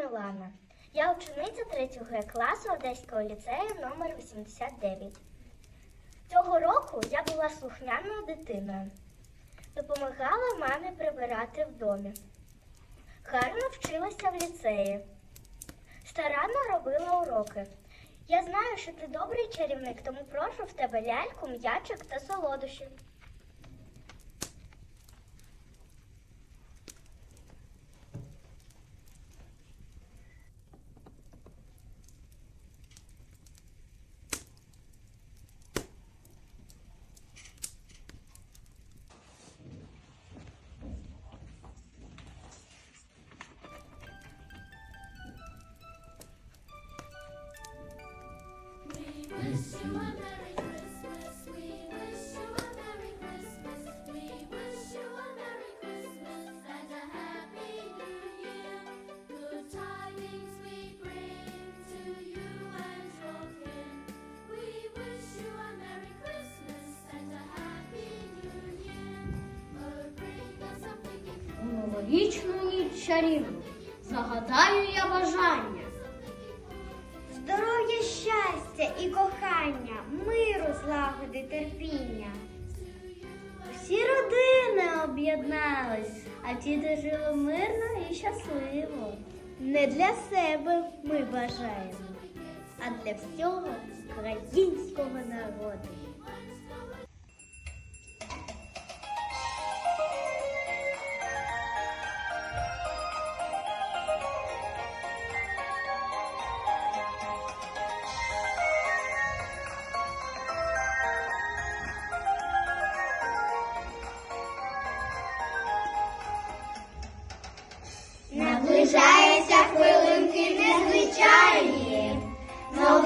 Світлана. Я учениця 3 Г класу Одеського ліцею номер 89. Цього року я була слухняною дитиною. Допомагала мамі прибирати в домі. Гарно вчилася в ліцеї. Старанно робила уроки. Я знаю, що ти добрий чарівник, тому прошу в тебе ляльку, м'ячик та солодощі. Новорічну ніч чарівну загадаю я бажання. Здоров'я, щастя і кохання, миру, злагоди, терпіння. Всі родини об'єднались, а діти жили мирно і щасливо. Не для себе ми бажаємо, а для всього українського народу.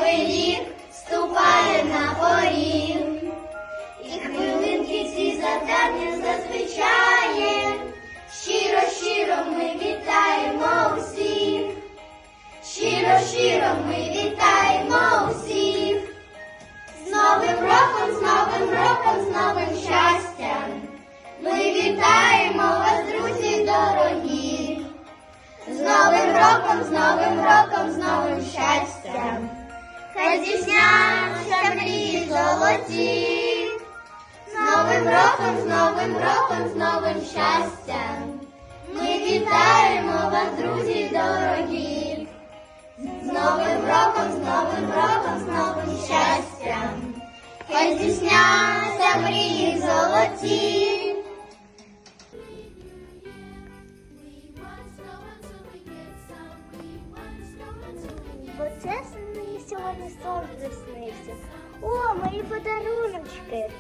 Новий ступає на поріг, і хвилинки ці задавні зазвичай. Щиро, щиро ми вітаємо усіх, щиро, щиро ми вітаємо усіх, з Новим роком, з Новим роком, з новим щастям. Ми вітаємо вас, друзі дорогі. З Новим роком, з Новим роком, з новим щастям. Здійсняться мрії золоті. З Новим роком, з Новим роком, з новим щастям. Ми вітаємо вас, друзі дорогі. З Новим роком, з Новим роком, з новим щастям. Хай здійсняться мрії золоті. Бо це сьогодні сон приснився. О, мої подаруночки.